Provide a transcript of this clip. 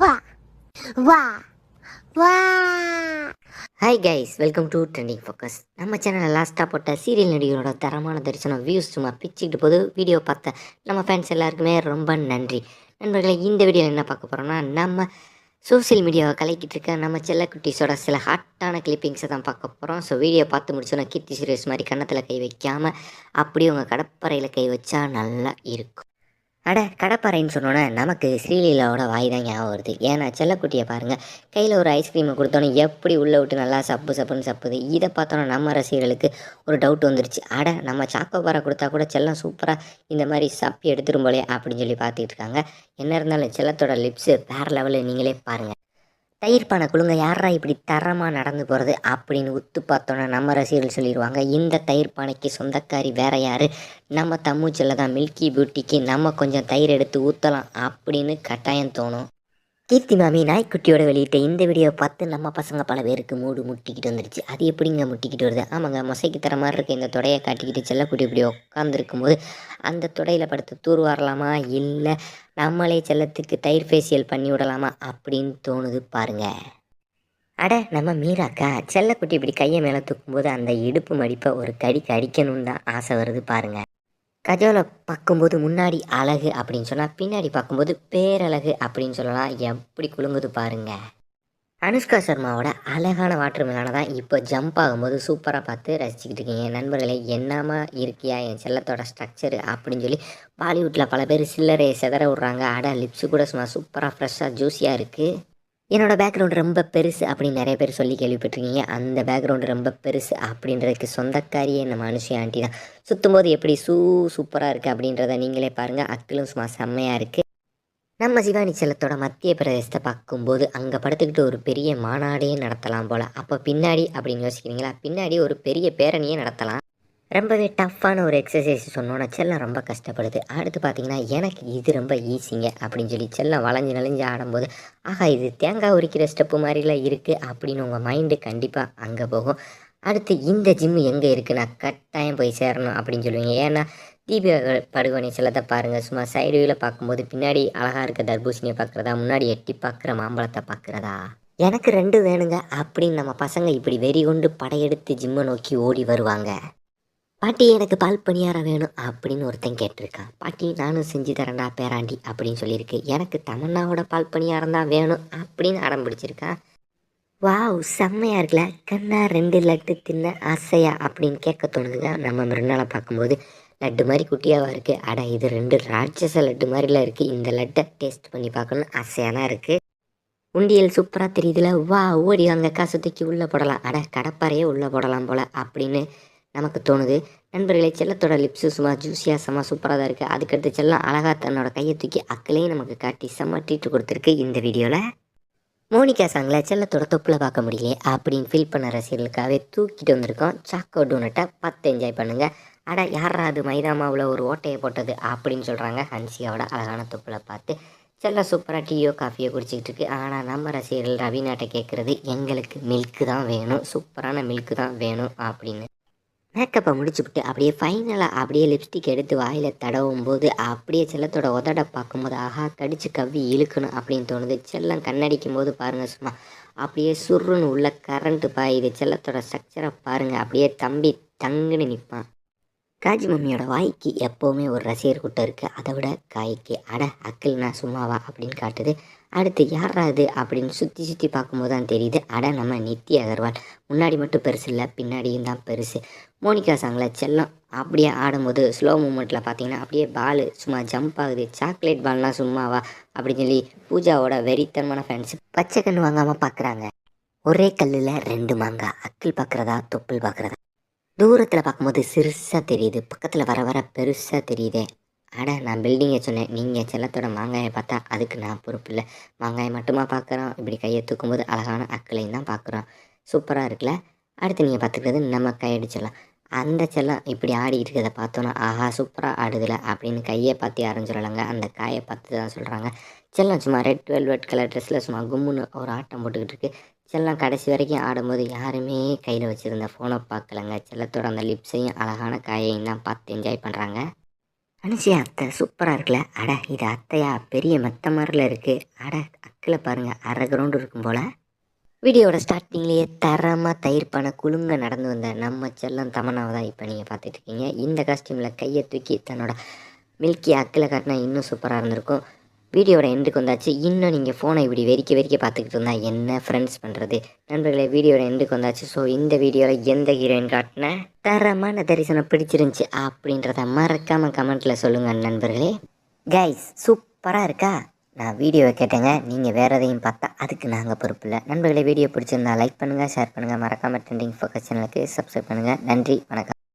வா வா வா. Hi guys welcome to trending focus நம்ம சேனலில் லாஸ்ட்டாக போட்ட சீரியல் நடிகரோட தரமான தரிசனம் வியூஸ் சும்மா பிச்சுக்கிட்டு போது வீடியோ பார்த்த நம்ம ஃபேன்ஸ் எல்லாருக்குமே ரொம்ப நன்றி. நண்பர்களே இந்த வீடியோவில் என்ன பார்க்க போகிறோம்னா நம்ம சோஷியல் மீடியாவை கலக்கிட்டு இருக்க நம்ம செல்லக்குட்டீஸோட சில ஹாட்டான கிளிப்பிங்ஸை தான் பார்க்க போகிறோம் ஸோ வீடியோ பார்த்து முடிச்சோன்னா கீர்த்தி சுரேஷ் மாதிரி கன்னத்தில் கை வைக்காமல் அப்படியே உங்கள் கடப்பறையில் கை வச்சா நல்லா இருக்கும். அட கடப்பாறைன்னு சொன்னோன்னே நமக்கு ஸ்ரீலீலாவோட வாய் தான் ஞாபகம் வருது. ஏன்னா செல்லக்குட்டியை பாருங்கள் கையில் ஒரு ஐஸ்கிரீமை கொடுத்தோன்னே எப்படி உள்ளே விட்டு நல்லா சப்பு சப்புன்னு சப்புது. இதை பார்த்தோன்னா நம்ம ரசிகர்களுக்கு ஒரு டவுட் வந்துருச்சு. அட நம்ம சாக்கோபாரை கொடுத்தா கூட செல்லம் சூப்பராக இந்த மாதிரி சப்பி எடுத்துரும் போலே அப்படின்னு சொல்லி பார்த்துக்கிட்டு இருக்காங்க. என்ன இருந்தாலும் செல்லத்தோட லிப்ஸு வேறு லெவலில் நீங்களே பாருங்கள் தயிர் பானை குழுங்க யாரா இப்படி தரமாக நடந்து போகிறது அப்படின்னு உத்து பார்த்தோன்னா நம்ம ரசிகர்கள் சொல்லிடுவாங்க இந்த தயிர் பானைக்கு சொந்தக்காரி வேற யார்? நம்ம தம்முச்சில் தான் மில்கி பியூட்டிக்கு நம்ம கொஞ்சம் தயிர் எடுத்து ஊற்றலாம் அப்படின்னு கட்டாயம் தோணும். கீர்த்தி மாமி நாய்க்குட்டியோட வெளியிட்ட இந்த வீடியோ பார்த்து நம்ம பசங்க பல பேருக்கு மூடு முட்டிக்கிட்டு வந்துருச்சு. அது எப்படிங்க முட்டிக்கிட்டு வருது? ஆமாங்க மொசைக்கு தர மாதிரி இருக்க இந்த தொடையை காட்டிக்கிட்டு செல்லக்குட்டி இப்படி உட்காந்துருக்கும் போது அந்த தொடையில் படுத்து தூர் வரலாமா இல்லை. நம்மளே செல்லத்துக்கு தயிர் ஃபேஷியல் பண்ணி விடலாமா அப்படின்னு தோணுது பாருங்க. அட நம்ம மீராக்கா செல்லக்குட்டி இப்படி கையை மேலே தூக்கும்போது அந்த இடுப்பு மடிப்பை ஒரு கடிக்கு அடிக்கணும்னு தான் ஆசை வருது பாருங்க. கஜோலை பார்க்கும்போது முன்னாடி அழகு அப்படின்னு சொன்னால் பின்னாடி பார்க்கும்போது பேரழகு அப்படின்னு சொல்லலாம். எப்படி குலுங்குது பாருங்க. அனுஷ்கா சர்மாவோட அழகான வாட்டர்மேலான தான் இப்போ ஜம்ப் ஆகும்போது சூப்பராக பார்த்து ரசிச்சுக்கிட்டு இருக்கீங்க. நண்பர்களே என்னமா இருக்கியா? என் செல்லத்தோட ஸ்ட்ரக்சர் அப்படின்னு சொல்லி பாலிவுட்டில் பல பேர் சில்லறையை செதற விட்றாங்க. அட லிப்ஸு கூட சும்மா சூப்பராக ஃப்ரெஷ்ஷாக ஜூஸியாக இருக்குது என்னோட பேக்ரவுண்ட் ரொம்ப பெருசு அப்படின்னு நிறைய பேர் சொல்லி கேள்விப்பட்டிருக்கீங்க. அந்த பேக்ரவுண்டு ரொம்ப பெருசு அப்படின்றதுக்கு சொந்தக்காரியே நம்ம மனுஷன் ஆண்டி தான். சுற்றும் போது எப்படி சூ சூப்பராக இருக்குது அப்படின்றத நீங்களே பாருங்கள் அக்கிலும் சும்மா செம்மையாக இருக்குது நம்ம சிவானி செல்லத்தோட மத்திய பிரதேசத்தை பார்க்கும்போது அங்கே படுத்துக்கிட்டு ஒரு பெரிய மாநாடே நடத்தலாம் போல். அப்போ பின்னாடி அப்படின்னு யோசிக்கிறீங்களா? பின்னாடி ஒரு பெரிய பேரணியே நடத்தலாம். ரொம்பவே டஃப்பான ஒரு எக்ஸசைஸ் சொன்னோன்னா செல்லம் ரொம்ப கஷ்டப்படுது. அடுத்து பார்த்தீங்கன்னா எனக்கு இது ரொம்ப ஈஸிங்க அப்படின்னு சொல்லி செல்லம் வளைஞ்சு நெளிஞ்சு ஆடும்போது ஆகா இது தேங்காய் உரிக்கிற ஸ்டெப்பு மாதிரிலாம் இருக்குது அப்படின்னு உங்கள் மைண்டு கண்டிப்பாக அங்கே போகும். அடுத்து இந்த ஜிம்மு எங்கே இருக்குது நான் கட்டாயம் போய் சேரணும் அப்படின்னு சொல்லுவீங்க. ஏன்னா தீபிகா படுகோனி செல்லத்தை பாருங்கள் சும்மா சைடு வியூவில் பார்க்கும்போது பின்னாடி அழகாக இருக்க தர்பூசணியை பார்க்குறதா? முன்னாடி எட்டி பார்க்குற மாம்பழத்தை பார்க்குறதா? எனக்கு ரெண்டு வேணுங்க அப்படின்னு நம்ம பசங்க இப்படி வெறி கொண்டு படையெடுத்து ஜிம்மை நோக்கி ஓடி வருவாங்க. பாட்டி எனக்கு பால் பணியாரம் வேணும் அப்படின்னு ஒருத்தன் கேட்டிருக்கான். பாட்டி நானும் செஞ்சு தரேன்டா பேராண்டி அப்படின்னு சொல்லியிருக்கு. எனக்கு தமன்னாவோட பால் பணியாரம் தான் வேணும் அப்படின்னு அடம் பிடிச்சிருக்கான். வாவ் செம்மையாக இருக்குல்ல. கண்ணா ரெண்டு லட்டு தின்ன ஆசையா அப்படின்னு கேட்க தோணுதுங்க. நம்ம மிருநாளை பார்க்கும்போது லட்டு மாதிரி குட்டியாவாக இருக்குது அட இது ரெண்டு ராட்சச லட்டு மாதிரிலாம் இருக்குது இந்த லட்டை டேஸ்ட் பண்ணி பார்க்கணும்னு ஆசையாக தான் இருக்குது உண்டியல் சூப்பராக தெரியுதுல. வா ஓடி அங்கே காசு தூக்கி உள்ளே போடலாம். அட கடப்பாறையே உள்ளே போடலாம் போல் அப்படின்னு நமக்கு தோணுது. நண்பர்களே செல்லத்தோட லிப்ஸு சும்மா ஜூஸியாக செம்ம சூப்பராக தான் இருக்குது அதுக்கடுத்து செல்லம் அழகாக தன்னோட கையை தூக்கி அக்களையும் நமக்கு காட்டி செம்ம ட்ரீட் கொடுத்துருக்கு இந்த வீடியோவில் மோனிகா சாங்கில் செல்லத்தோட தொப்பில் பார்க்க முடியலையே அப்படின்னு ஃபீல் பண்ண ரசிகர்களுக்காகவே தூக்கிட்டு வந்திருக்கோம். சாக்கோ டோனட்டை பார்த்து என்ஜாய் பண்ணுங்கள் அட யாரா அது? மைதா மாவில் ஒரு ஓட்டையை போட்டது அப்படின்னு சொல்கிறாங்க ஹன்சிகாவோட அழகான தொப்பில் பார்த்து. செல்ல சூப்பராக டீயோ காஃபியோ குடிச்சிக்கிட்டு இருக்கு. ஆனால் நம்ம ரசிகர்கள் ரவிநாட்டை கேட்குறது எங்களுக்கு மில்க்கு தான் வேணும். சூப்பரான மில்க்கு தான் வேணும் அப்படின்னு. மேக்கப்பை முடிச்சுவிட்டு அப்படியே ஃபைனலாக அப்படியே லிப்ஸ்டிக் எடுத்து வாயில் தடவும் போது அப்படியே செல்லத்தோட உதட பார்க்கும்போது ஆஹா கடிச்சு கவ்வி இழுக்கணும் அப்படின்னு தோணுது. செல்லம் கண்ணடிக்கும் போது பாருங்கள் சும்மா அப்படியே சுருன்னு உள்ள கரண்ட்டு பாயுது. செல்லத்தோட ஸ்ட்ரக்சரை பாருங்கள் அப்படியே தம்பி தங்குன்னு நிற்பான் காஜி மம்மியோட வாய்க்கு எப்போவுமே ஒரு ரசிகர் கூட்டம் இருக்குது அதை விட காய்க்கு அட அக்கில் நான் சும்மாவா? அப்படின்னு காட்டுது. அடுத்து யாரா இது அப்படின்னு சுற்றி சுற்றி பார்க்கும்போது தான் தெரியுது. அட நம்ம நித்தி அகர்வால். முன்னாடி மட்டும் பெருசு இல்லை பின்னாடியும் தான் பெருசு. மோனிகா சாங்கில் செல்லம் அப்படியே ஆடும்போது ஸ்லோ மூமெண்ட்டில் பார்த்தீங்கன்னா அப்படியே பால் சும்மா ஜம்ப் ஆகுது. சாக்லேட் பால்லாம் சும்மாவா அப்படின்னு சொல்லி பூஜாவோட வெறித்தனமான ஃபேன்ஸ் பச்சை கண் வாங்காமல் பார்க்குறாங்க ஒரே கல்லில் ரெண்டு மாங்காய் அக்கில் பார்க்குறதா தொப்புள் பார்க்குறதா தூரத்தில் பார்க்கும்போது சிறுசாக தெரியுது. பக்கத்தில் வர வர பெருசாக தெரியுதே. அட நான் பில்டிங்கை சொன்னேன். நீங்கள் செல்லத்தோட மாங்காயை பார்த்தா அதுக்கு நான் பொறுப்பு இல்லை. மாங்காயை மட்டுமா பார்க்குறோம் இப்படி கையை தூக்கும்போது அழகான அக்களையும் தான் பார்க்குறோம் சூப்பராக இருக்குல்ல? அடுத்து நீங்கள் பார்த்துக்கிறது நம்ம கையடிச்சிடலாம் அந்த செல்லம் இப்படி ஆடிக்கிட்டு இருக்கிறத பார்த்தோன்னா ஆஹா சூப்பராக ஆடுதில்ல அப்படின்னு கையை பார்த்து யாரும் சொல்லலைங்க. அந்த காயை பார்த்து தான் சொல்கிறாங்க செல்லம் சும்மா ரெட் வெல்வெட் கலர் ட்ரெஸ்ஸில் சும்மா கும்முன்னு ஒரு ஆட்டம் போட்டுக்கிட்டு இருக்கு. செல்லம் கடைசி வரைக்கும் ஆடும்போது யாருமே கையில் வச்சுருந்த ஃபோனை பார்க்கலங்க. செல்லத்தோட அந்த லிப்ஸையும் அழகான காயையும் தான் பார்த்து என்ஜாய் பண்ணுறாங்க அனுசியா அத்தை சூப்பராக இருக்குல்ல. அட இது அத்தையா? பெரிய மெத்த மாதிரில இருக்குது அட அக்கில் பாருங்கள் அரை கிரவுண்டு இருக்கும் போல். வீடியோட ஸ்டார்டிங்லேயே தரமாக தயிர் பண்ண குலுங்க நடந்து வந்த நம்ம செல்லம் தமனாவை தான் இப்போ நீங்கள் பார்த்துட்டு இருக்கீங்க. இந்த காஸ்டியூமில் கையை தூக்கி தன்னோட மில்கி அக்கில் காட்டினா இன்னும் சூப்பராக இருந்திருக்கும். வீடியோட எண்டுக்கு வந்தாச்சு. இன்னும் நீங்கள் ஃபோனை இப்படி வெறிக்க வெறிக்க பார்த்துக்கிட்டு இருந்தால் என்ன ஃப்ரெண்ட்ஸ் பண்ணுறது நண்பர்களே வீடியோட எண்டுக்கு வந்தாச்சு. ஸோ இந்த வீடியோவில் எந்த ஹீரோயின் காட்டின? தரமான தரிசனம் பிடிச்சிருந்துச்சி அப்படின்றத மறக்காமல் கமெண்ட்டில் சொல்லுங்கள் நண்பர்களே. கைஸ் சூப்பராக இருக்கா? நான் வீடியோவை கேட்டேங்க. நீங்கள் வேறு எதையும் பார்த்தா அதுக்கு நாங்கள் பொறுப்பு இல்லை. நண்பர்களே வீடியோ பிடிச்சிருந்தா லைக் பண்ணுங்கள் ஷேர் பண்ணுங்கள் மறக்காமல் ட்ரெண்டிங் ஃபோக்கஸ் சேனலுக்கு சப்ஸ்கிரைப் பண்ணுங்கள் நன்றி வணக்கம்.